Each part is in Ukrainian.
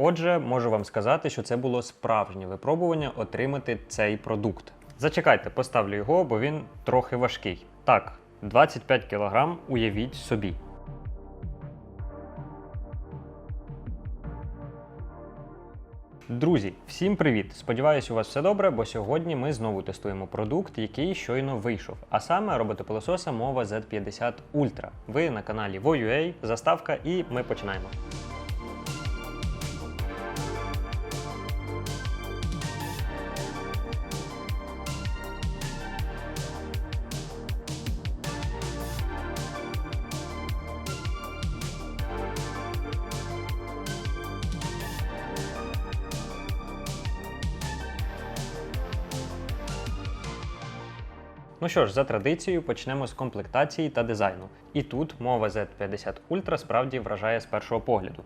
Отже, можу вам сказати, що це було справжнє випробування отримати цей продукт. Зачекайте, поставлю його, бо він трохи важкий. Так, 25 кг, уявіть собі. Друзі, всім привіт! Сподіваюсь, у вас все добре, бо сьогодні ми знову тестуємо продукт, який щойно вийшов. А саме роботопилососа мова Z50 Ultra. Ви на каналі VoUA, заставка, і ми починаємо. Ну що ж, за традицією почнемо з комплектації та дизайну. І тут мова Z50 Ultra справді вражає з першого погляду.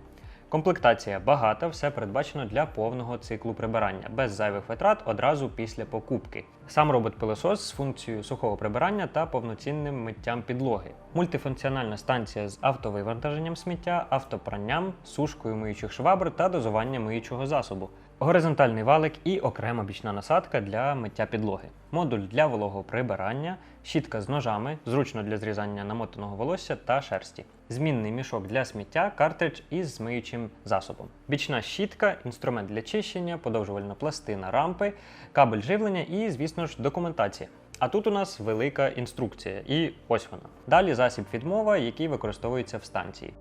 Комплектація багата, все передбачено для повного циклу прибирання, без зайвих витрат одразу після покупки. Сам робот-пилосос з функцією сухого прибирання та повноцінним миттям підлоги. Мультифункціональна станція з автовивантаженням сміття, автопранням, сушкою миючих швабр та дозуванням миючого засобу. Горизонтальний валик і окрема бічна насадка для миття підлоги. Модуль для вологого прибирання, щітка з ножами, зручно для зрізання намотаного волосся та шерсті. Змінний мішок для сміття, картридж із змиючим засобом. Бічна щітка, інструмент для чищення, подовжувальна пластина рампи, кабель живлення і, звісно ж, документація. А тут у нас велика інструкція, і ось вона. Далі засіб відмова, який використовується в станції.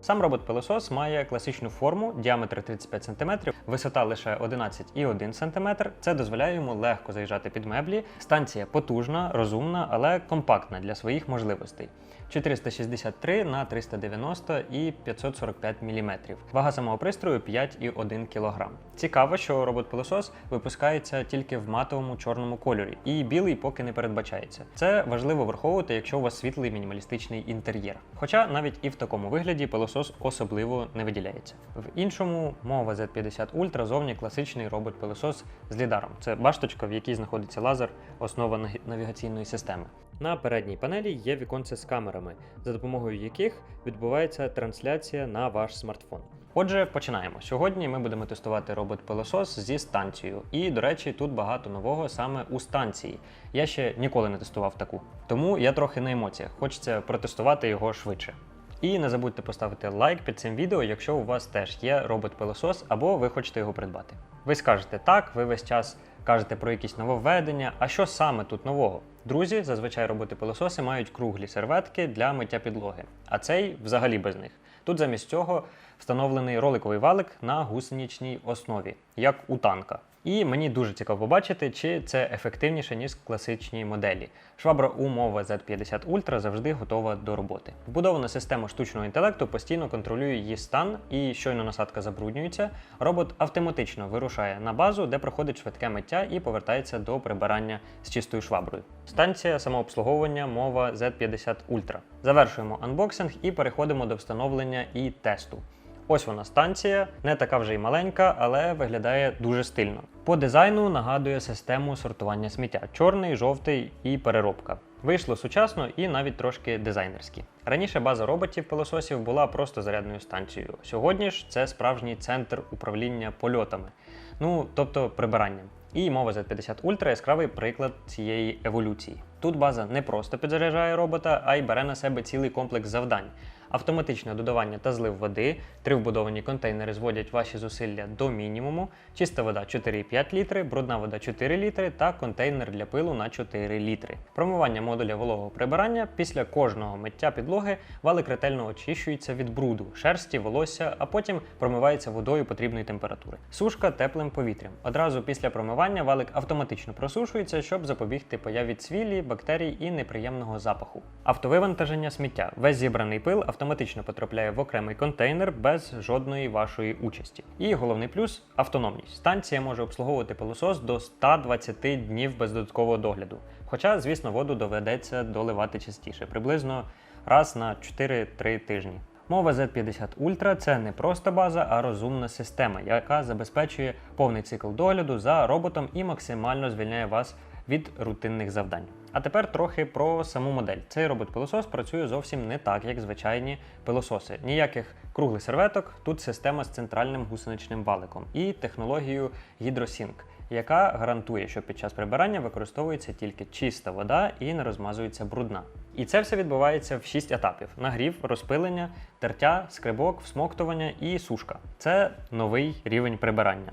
Сам робот-пилосос має класичну форму, діаметр 35 см, висота лише 11,1 см. Це дозволяє йому легко заїжджати під меблі. Станція потужна, розумна, але компактна для своїх можливостей. 463 на 390 і 545 мм. Вага самого пристрою 5,1 кг. Цікаво, що робот-пилосос випускається тільки в матовому чорному кольорі, і білий поки не передбачається. Це важливо враховувати, якщо у вас світлий мінімалістичний інтер'єр. Хоча навіть і в такому вигляді пилосос особливо не виділяється. В іншому мова Z50 Ultra зовні класичний робот-пилосос з лідаром. Це башточка, в якій знаходиться лазер, основа навігаційної системи. На передній панелі є віконце з камерами, за допомогою яких відбувається трансляція на ваш смартфон. Отже, починаємо. Сьогодні ми будемо тестувати робот-пилосос зі станцією. І, до речі, тут багато нового саме у станції. Я ще ніколи не тестував таку. Тому я трохи на емоціях. Хочеться протестувати його швидше. І не забудьте поставити лайк під цим відео, якщо у вас теж є робот-пилосос або ви хочете його придбати. Ви скажете так, ви весь час кажете про якісь нововведення. А що саме тут нового? Друзі, зазвичай роботи-пилососи мають круглі серветки для миття підлоги, а цей взагалі без них. Тут замість цього встановлений роликовий валик на гусеничній основі, як у танка. І мені дуже цікаво побачити, чи це ефективніше, ніж класичні моделі. Швабра умова Z50 Ultra завжди готова до роботи. Вбудована система штучного інтелекту постійно контролює її стан, і щойно насадка забруднюється, робот автоматично вирушає на базу, де проходить швидке миття і повертається до прибирання з чистою шваброю. Станція самообслуговування мова Z50 Ultra. Завершуємо анбоксинг і переходимо до встановлення і тесту. Ось вона станція, не така вже й маленька, але виглядає дуже стильно. По дизайну нагадує систему сортування сміття: чорний, жовтий і переробка. Вийшло сучасно і навіть трошки дизайнерськи. Раніше база роботів-пилососів була просто зарядною станцією. Сьогодні ж це справжній центр управління польотами, ну тобто прибиранням. І мова Z50 Ultra яскравий приклад цієї еволюції. Тут база не просто підзаряджає робота, а й бере на себе цілий комплекс завдань. Автоматичне додавання та злив води, три вбудовані контейнери зводять ваші зусилля до мінімуму, чиста вода 4,5 літри, брудна вода 4 літри та контейнер для пилу на 4 літри. Промивання модуля вологого прибирання після кожного миття підлоги валик ретельно очищується від бруду, шерсті, волосся, а потім промивається водою потрібної температури. Сушка теплим повітрям. Одразу після промивання валик автоматично просушується, щоб запобігти появі цвілі, бактерій і неприємного запаху. Автовивантаження сміття. Весь зібраний пил автоматично потрапляє в окремий контейнер без жодної вашої участі. І головний плюс автономність. Станція може обслуговувати пилосос до 120 днів без додаткового догляду. Хоча, звісно, воду доведеться доливати частіше, приблизно раз на 4-3 тижні. Мова Z50 Ultra це не просто база, а розумна система, яка забезпечує повний цикл догляду за роботом і максимально звільняє вас від рутинних завдань. А тепер трохи про саму модель. Цей робот-пилосос працює зовсім не так, як звичайні пилососи. Ніяких круглих серветок, тут система з центральним гусеничним валиком і технологією HydroSync, яка гарантує, що під час прибирання використовується тільки чиста вода і не розмазується брудна. І це все відбувається в 6 етапів: нагрів, розпилення, тертя, скрибок, всмоктування і сушка. Це новий рівень прибирання.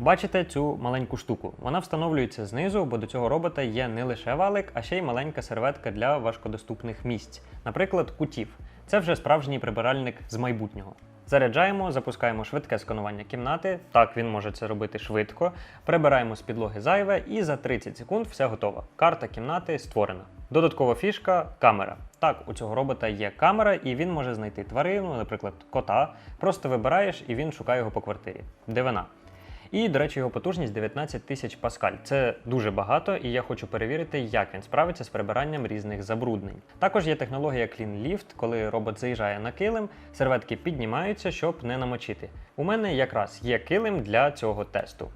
Бачите цю маленьку штуку? Вона встановлюється знизу, бо до цього робота є не лише валик, а ще й маленька серветка для важкодоступних місць, наприклад, кутів. Це вже справжній прибиральник з майбутнього. Заряджаємо, запускаємо швидке сканування кімнати. Так, він може це робити швидко. Прибираємо з підлоги зайве, і за 30 секунд все готово. Карта кімнати створена. Додаткова фішка камера. Так, у цього робота є камера, і він може знайти тварину, наприклад, кота. Просто вибираєш і він шукає його по квартирі. Дивина. І, до речі, його потужність 19 тисяч паскаль. Це дуже багато, і я хочу перевірити, як він справиться з прибиранням різних забруднень. Також є технологія Clean Lift, коли робот заїжджає на килим, серветки піднімаються, щоб не намочити. У мене якраз є килим для цього тесту.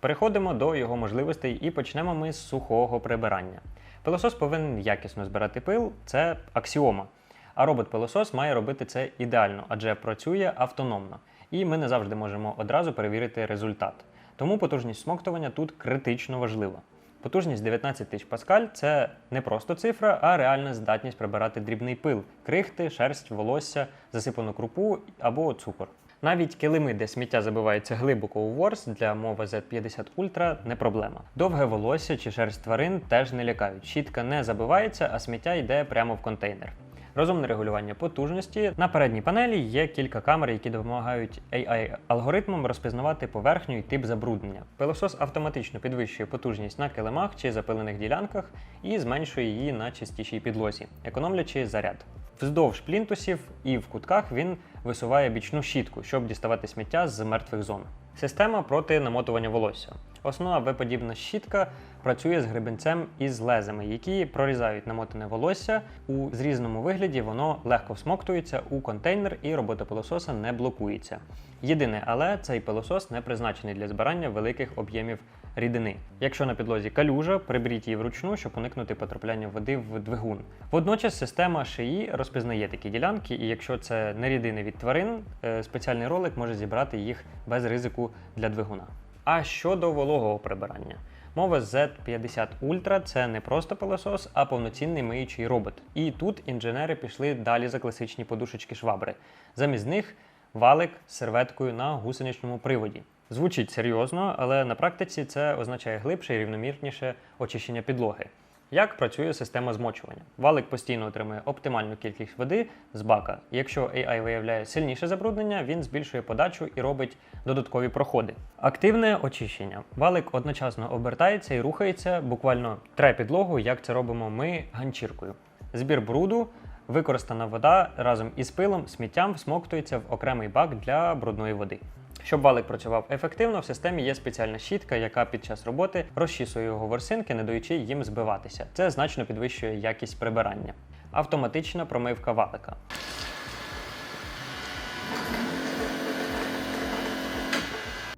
Переходимо до його можливостей і почнемо ми з сухого прибирання. Пилосос повинен якісно збирати пил, це аксіома. А робот-пилосос має робити це ідеально, адже працює автономно. І ми не завжди можемо одразу перевірити результат. Тому потужність смоктування тут критично важлива. Потужність 19 тисяч паскаль це не просто цифра, а реальна здатність прибирати дрібний пил, крихти, шерсть, волосся, засипану крупу або цукор. Навіть килими, де сміття забивається глибоко у ворс для мови Z50 Ultra не проблема. Довге волосся чи шерсть тварин теж не лякають. Щітка не забивається, а сміття йде прямо в контейнер. Розумне регулювання потужності. На передній панелі є кілька камер, які допомагають AI-алгоритмам розпізнавати поверхню і тип забруднення. Пилосос автоматично підвищує потужність на килимах чи запилених ділянках і зменшує її на чистішій підлозі, економлячи заряд. Вздовж плінтусів і в кутках він висуває бічну щітку, щоб діставати сміття з мертвих зон. Система проти намотування волосся. Основна В-подібна щітка працює з гребенцем із лезами, які прорізають намотане волосся. У зрізаному вигляді воно легко всмоктується у контейнер і робота пилососа не блокується. Єдине, але цей пилосос не призначений для збирання великих об'ємів рідини. Якщо на підлозі калюжа, приберіть її вручну, щоб уникнути потрапляння води в двигун. Водночас система шиї розпізнає такі ділянки, і якщо це не рідини від тварин, е, спеціальний ролик може зібрати їх без ризику для двигуна. А щодо вологого прибирання. Мова Z50 Ultra це не просто пилосос, а повноцінний миючий робот. І тут інженери пішли далі за класичні подушечки швабри. Замість них валик з серветкою на гусеничному приводі. Звучить серйозно, але на практиці це означає глибше і рівномірніше очищення підлоги. Як працює система змочування? Валик постійно отримує оптимальну кількість води з бака. Якщо AI виявляє сильніше забруднення, він збільшує подачу і робить додаткові проходи. Активне очищення. Валик одночасно обертається і рухається, буквально тре підлогу, як це робимо ми ганчіркою. Збір бруду, використана вода разом із пилом, сміттям всмоктується в окремий бак для брудної води. Щоб валик працював ефективно, в системі є спеціальна щітка, яка під час роботи розчісує його ворсинки, не даючи їм збиватися. Це значно підвищує якість прибирання. Автоматична промивка валика.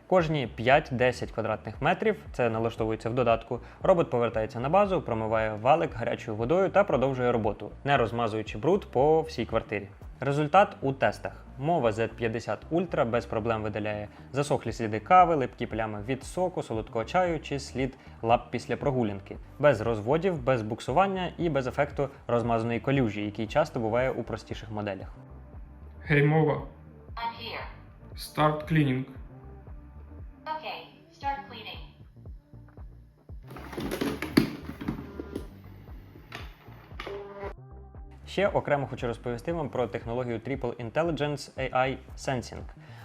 Кожні 5-10 квадратних метрів, це налаштовується в додатку, робот повертається на базу, промиває валик гарячою водою та продовжує роботу, не розмазуючи бруд по всій квартирі. Результат у тестах. Мова Z50 Ultra без проблем видаляє засохлі сліди кави, липкі плями від соку, солодкого чаю чи слід лап після прогулянки, без розводів, без буксування і без ефекту розмазаної колюжі, який часто буває у простіших моделях. Hey Старт I'm Ще окремо хочу розповісти вам про технологію Triple Intelligence AI Sensing.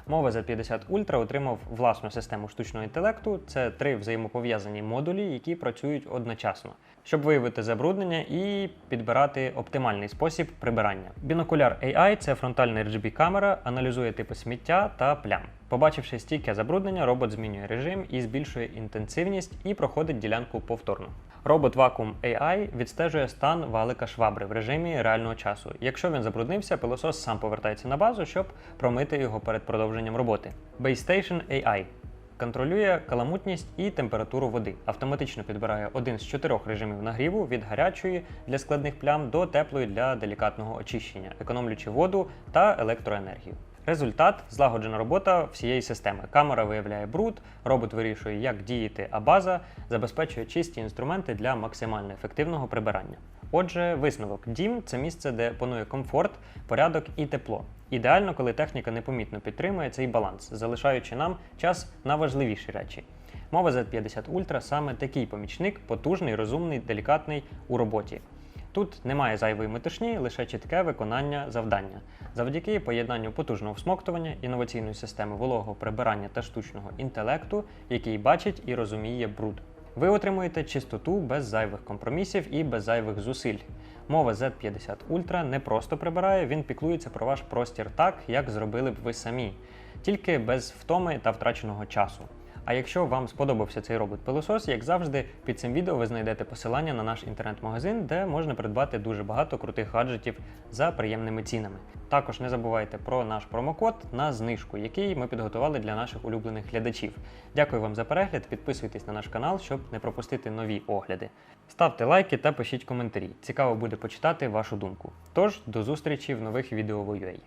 Мова Z50 Ultra отримав власну систему штучного інтелекту. Це три взаємопов'язані модулі, які працюють одночасно, щоб виявити забруднення і підбирати оптимальний спосіб прибирання. Бінокуляр AI це фронтальна RGB камера, аналізує типи сміття та плям. Побачивши стійке забруднення, робот змінює режим і збільшує інтенсивність і проходить ділянку повторно. Робот Vacuum AI відстежує стан валика швабри в режимі реального часу. Якщо він забруднився, пилосос сам повертається на базу, щоб промити його перед продовженням роботи. Base Station AI контролює каламутність і температуру води. Автоматично підбирає один з чотирьох режимів нагріву від гарячої для складних плям до теплої для делікатного очищення, економлюючи воду та електроенергію. Результат злагоджена робота всієї системи. Камера виявляє бруд, робот вирішує, як діяти, а база забезпечує чисті інструменти для максимально ефективного прибирання. Отже, висновок дім це місце, де панує комфорт, порядок і тепло. Ідеально, коли техніка непомітно підтримує цей баланс, залишаючи нам час на важливіші речі. Мова Z50 Ultra саме такий помічник, потужний, розумний, делікатний у роботі. Тут немає зайвої метушні, лише чітке виконання завдання. Завдяки поєднанню потужного всмоктування, інноваційної системи вологого прибирання та штучного інтелекту, який бачить і розуміє бруд. Ви отримуєте чистоту без зайвих компромісів і без зайвих зусиль. Мова Z50 Ultra не просто прибирає, він піклується про ваш простір так, як зробили б ви самі, тільки без втоми та втраченого часу. А якщо вам сподобався цей робот-пилосос, як завжди, під цим відео ви знайдете посилання на наш інтернет-магазин, де можна придбати дуже багато крутих гаджетів за приємними цінами. Також не забувайте про наш промокод на знижку, який ми підготували для наших улюблених глядачів. Дякую вам за перегляд, підписуйтесь на наш канал, щоб не пропустити нові огляди. Ставте лайки та пишіть коментарі. Цікаво буде почитати вашу думку. Тож до зустрічі в нових відео в UA.